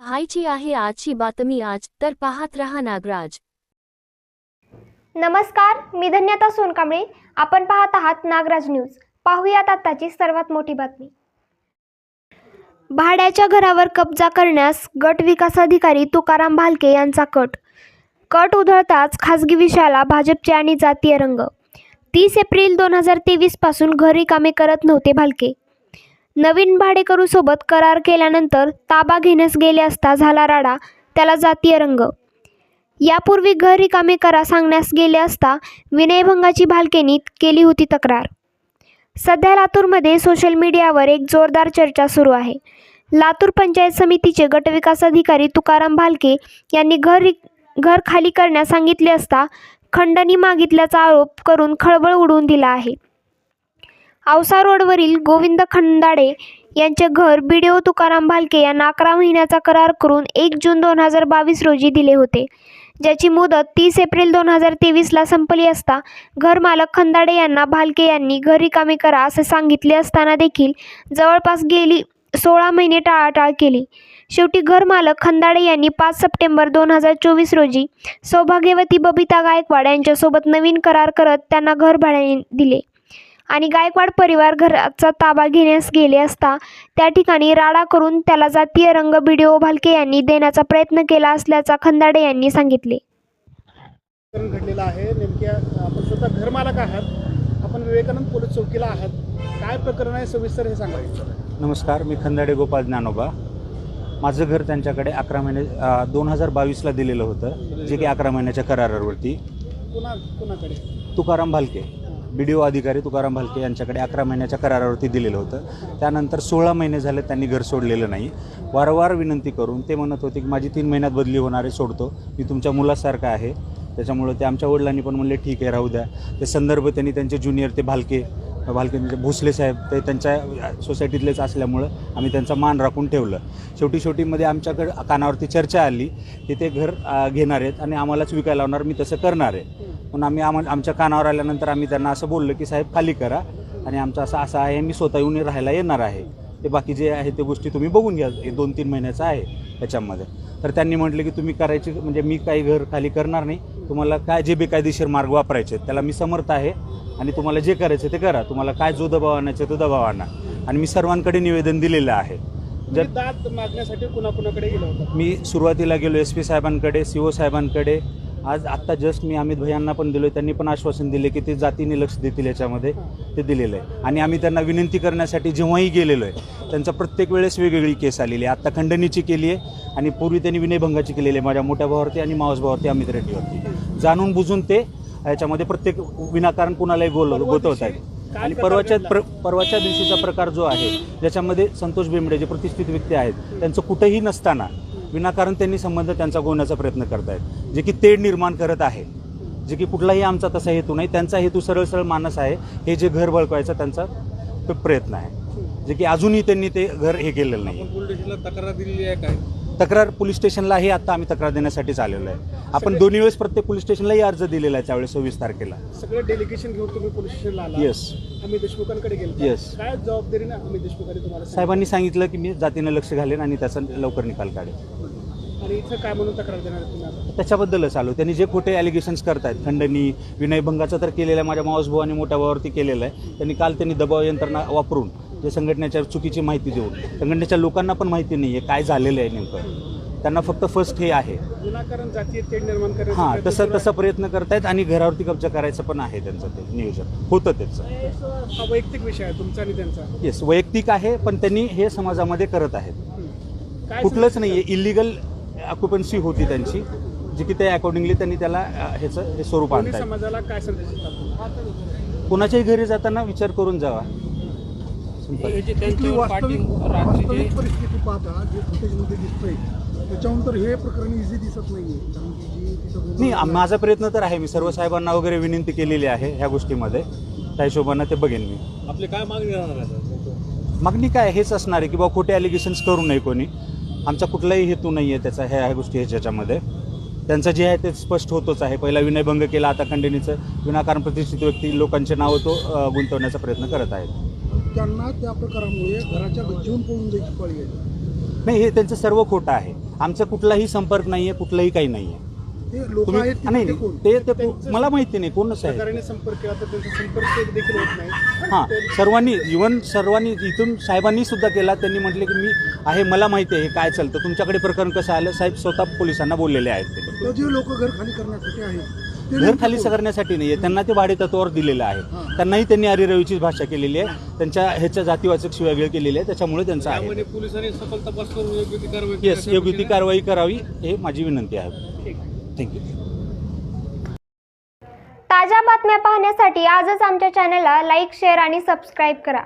पाहायची आहे आजची बातमी आज तर पाहत रहा नागराज. नमस्कार मी धन्यता सोनकांबळे. आपण पाहत आहात नागराज न्यूज. पाहूयात आताची सर्वात मोठी बातमी. भाड्याच्या घरावर कब्जा करण्यास गट विकास अधिकारी तुकाराम भालके यांचा कट. कट उधळताच खासगी विषयाला भाजपचे आणि जातीय रंग. तीस एप्रिल दोन हजार तेवीसपासून घर रिकामे करत नव्हते भालके. नवीन भाडेकरूसोबत करार केल्यानंतर ताबा घेण्यास गेले असता झाला राडा त्याला जातीय रंग. यापूर्वी घर रिकामे करा सांगण्यास गेले असता विनयभंगाची भालकेनी केली होती तक्रार. सध्या लातूरमध्ये सोशल मीडियावर एक जोरदार चर्चा सुरू आहे. लातूर पंचायत समितीचे गटविकास अधिकारी तुकाराम भालके यांनी घर घर खाली करण्यास सांगितले असता खंडणी मागितल्याचा आरोप करून खळबळ उडवून दिला आहे. औसा रोडवरील गोविंद खंदाडे यांचे घर बी तुकाराम भालके यांना अकरा महिन्याचा करार करून एक जून दोन हजार बावीस रोजी दिले होते. ज्याची मुदत तीस एप्रिल दोन हजार तेवीसला संपली असता घरमालक खंदाडे यांना भालके यांनी घर रिकामी करा असे सांगितले असताना देखील जवळपास गेली सोळा महिने टाळाटाळ केली. शेवटी घरमालक खंदाडे यांनी पाच सप्टेंबर दोन हजार चोवीस रोजी सौभाग्यवती बबिता गायकवाड यांच्यासोबत नवीन करार करत त्यांना घर भाड्याने दिले. आणि गायकवाड परिवार घराचा ताबा घेण्यास गेले असता त्या ठिकाणी राडा करून त्याला जातीय रंग बीडीओ भालके यांनी देण्याचा प्रयत्न केला असल्याचा खंदाडे यांनी सांगितले. घडलेलं आहे. नेमक्या आपण स्वतः घरमालक आहात. आपण विवेकानंद पोलीस चौकीला आहात. काय प्रकरण आहे? सविस्तर हे सांगायचं नमस्कार. मी खंदाडे गोपाल ज्ञानोबा. माझं घर त्यांच्याकडे अकरा महिने दोन हजार बावीसला दिलेलं होतं. जे की अकरा महिन्याच्या करारावरती. कुणा कुणाकडे? Tukaram Bhalke. B D O अधिकारी तुकाराम भालके यांच्याकडे अकरा महिन्याच्या करारावरती दिलेलं होतं. त्यानंतर सोळा महिने झाले त्यांनी घर सोडलेलं नाही. वारंवार विनंती करून ते म्हणत होते की माझी तीन महिन्यात बदली होणार आहे सोडतो. मी तुमच्या मुलासारखा आहे. त्याच्यामुळं ते आमच्या वडिलांनी पण म्हणले ठीक आहे राहू द्या. ते संदर्भ त्यांनी त्यांचे ज्युनियर ते भालके भालके भोसले साहेब ते त्यांच्या सोसायटीतलेच असल्यामुळं आम्ही त्यांचा मान राखून ठेवलं. शेवटी शेवटीमध्ये आमच्याकडे कानावरती चर्चा आली की ते घर घेणार आहेत आणि आम्हालाच विकायला लावणार मी तसं करणार आहे. पण आम्ही आम आमच्या कानावर आल्यानंतर आम्ही त्यांना असं बोललो की साहेब खाली करा आणि आमचं असं असं आहे मी स्वतः येऊन राहायला येणार आहे. ते बाकी जे आहे ते गोष्टी तुम्ही बघून घ्या. हे दोन तीन महिन्याचं आहे त्याच्यामध्ये. तर त्यांनी म्हटलं की तुम्ही करायची म्हणजे मी काही घर खाली करणार नाही. तुम्हाला काय जे बेकायदेशीर मार्ग वापरायचे आहेत, त्याला मी समर्थ आहे. आणि तुम्हाला जे करायचं ते करा. तुम्हाला काय जो दबाव आणायचा तो दबाव आणा. आणि मी सर्वांकडे निवेदन दिलेलं आहे. जर दाद मागण्यासाठी कुणाकुणाकडे गेला मी सुरुवातीला गेलो एस पी साहेबांकडे सी ओ साहेबांकडे आज आत्ता जस्ट मी अमित भैयांना पण दिलो त्यांनी पण आश्वासन दिले की ते जातीने लक्ष देतील याच्यामध्ये. ते दिलेलं आहे. आणि आम्ही त्यांना विनंती करण्यासाठी जेव्हाही गेलेलो आहे त्यांचा प्रत्येक वेळेस वेगवेगळी केस आलेली आहे. आत्ता खंडणीची केली आहे आणि पूर्वी त्यांनी विनयभंगाची केलेली आहे. माझ्या मोठ्या भावावरती आणि मावस भावावरती अमित रेड्डीवरती. जाणून बुजून ते याच्यामध्ये प्रत्येक विनाकारण कुणालाही गोल गोतवत आहेत आणि परवाच्या? प्र परवाच्या दिवशीचा प्रकार जो आहे ज्याच्यामध्ये संतोष बेंबडे जे प्रतिष्ठित व्यक्ती आहेत त्यांचं कुठेही नसताना विनाकारण त्यांनी संबंध त्यांचा गोवण्याचा प्रयत्न करतायत. जे की तेढ निर्माण करत आहे. जे की कुठलाही आमचा तसा हेतू नाही. त्यांचा हेतू सरळ सरळ मानस आहे. हे जे घर बळकवायचा त्यांचा प्रयत्न आहे. जे की अजूनही त्यांनी ते घर हे केलेलं नाही आपण पोलीस स्टेशनला तक्रार दिलेली आहे काय? तक्रार पोलीस स्टेशनलाही आता आम्ही तक्रार देण्यासाठीच आलेलो आहे. आपण दोन्ही वेळेस प्रत्येक पोलीस स्टेशनलाही अर्ज दिलेला आहे त्यावेळेस सव्वीस तारखेला. सगळं डेलिगेशन घेऊन तुम्ही पोलीस स्टेशनला आला? येस अमित देशमुखांकडे गेले Yes. काय जबाबदारीने अमित देशमुखांनी तुम्हाला? साहेबांनी सांगितलं की मी जातीनं लक्ष घालेन आणि त्याचा लवकर निकाल काढेन. आणि इथं काय म्हणून तक्रार देणार आहे तुम्ही आता? त्याच्याबद्दलच आलो. त्यांनी जे खोटे ॲलिगेशन्स करतायत खंडणी विनयभंगाचा तर केलेलं आहे माझ्या मावस भाऊ आणि मोठ्या भावावरती केलेलं आहे. त्यांनी काल त्यांनी दबाव यंत्रणा वापरून जे संघटनेच्या चुकीची माहिती देऊन संघटनेच्या लोकांना पण माहिती नाही आहे काय झालेलं आहे नेमकं. त्यांना फक्त फर्स्ट हे आहे. विनाकारण जातीय तेढ निर्माण करण्याचा हां प्रयत्न तसं सुरू तसं प्रयत्न करतायत आणि घरावरती कब्जा करायचं पण आहे त्यांचं ते नियोजन. होतं त्याचं. आहे. हा वैयक्तिक विषय आहे तुमचा आणि त्यांचा. येस वैयक्तिक आहे पण त्यांनी हे समाजामध्ये करत आहेत. हम्म. काय कुठलंच नाही आहे इलिगल ऑक्युपन्सी होती त्यांची जी की ते अकॉर्डिंगली त्यांनी त्याला ह्याचं हे स्वरूप आणतायत. समाजाला काय संदेश देतात? कोणाच्याही घरी जाताना विचार करून जावा. वास्तविक परिस्थिती पाहता जे फुटेजमध्ये दिसतंय हे प्रकरण इझी दिसत नाही माझा प्रयत्न तर आहे मी सर्व साहेबांना वगैरे विनंती केलेली आहे ह्या गोष्टीमध्ये. त्या हिशोबानं ते बघेन मी. आपले काय मागणी राहणार आहे? मागणी काय हेच असणार आहे की बाबा खोटे ॲलिगेशन्स करू नये कोणी. आमचा कुठलाही हेतू नाही आहे त्याचा ह्या ह्या गोष्टी ह्याच्यामध्ये. त्यांचं जे आहे ते स्पष्ट होतच आहे. पहिला विनयभंग केला आता खंडणीचं विनाकारण प्रतिष्ठित व्यक्ती लोकांचे नावं तो गुंतवण्याचा प्रयत्न करत आहेत. त्यांना त्या प्रकारामुळे घराच्या पळून जायची पळी आहे नाही हे त्यांचं सर्व खोटं आहे. आमचा कुठलाही संपर्क नाही आहे कुठलंही काही नाही आहे नाही? ते ते मला माहिती नाही कोणच आहे? सरकारने संपर्क केला तर त्यांचा संपर्क देखील होत नाही. हां. सर्वांनी इवन सर्वांनी इथून साहेबांनी सुद्धा केला. त्यांनी म्हटले की मी आहे मला माहिती आहे काय चालतं. तुमच्याकडे प्रकरण कसं आलं? साहेब स्वतः पोलिसांना बोललेले आहेत ते. जे लोक घर खाली करण्यासाठी आहेत ते घर खाली? करण्यासाठी नाही आहे त्यांना ते भाडे तत्वावर दिलेलं आहे. हां. त्यांनाही त्यांनी अरिरवीचीच भाषा केलेली आहे. त्यांच्या ह्याच्या जातीवाचक शिवागळ केलेली आहे. त्याच्यामुळे त्यांचं आहे. त्यामध्ये पोलिसांनी सफल तपास करून योग्य ती कारवाई येस योग्य ती कारवाई करावी हे माझी विनंती आहे. थँक्यू ताज्या बातम्या पाहण्यासाठी आजच आमच्या चॅनलला लाईक शेअर आणि सबस्क्राईब करा.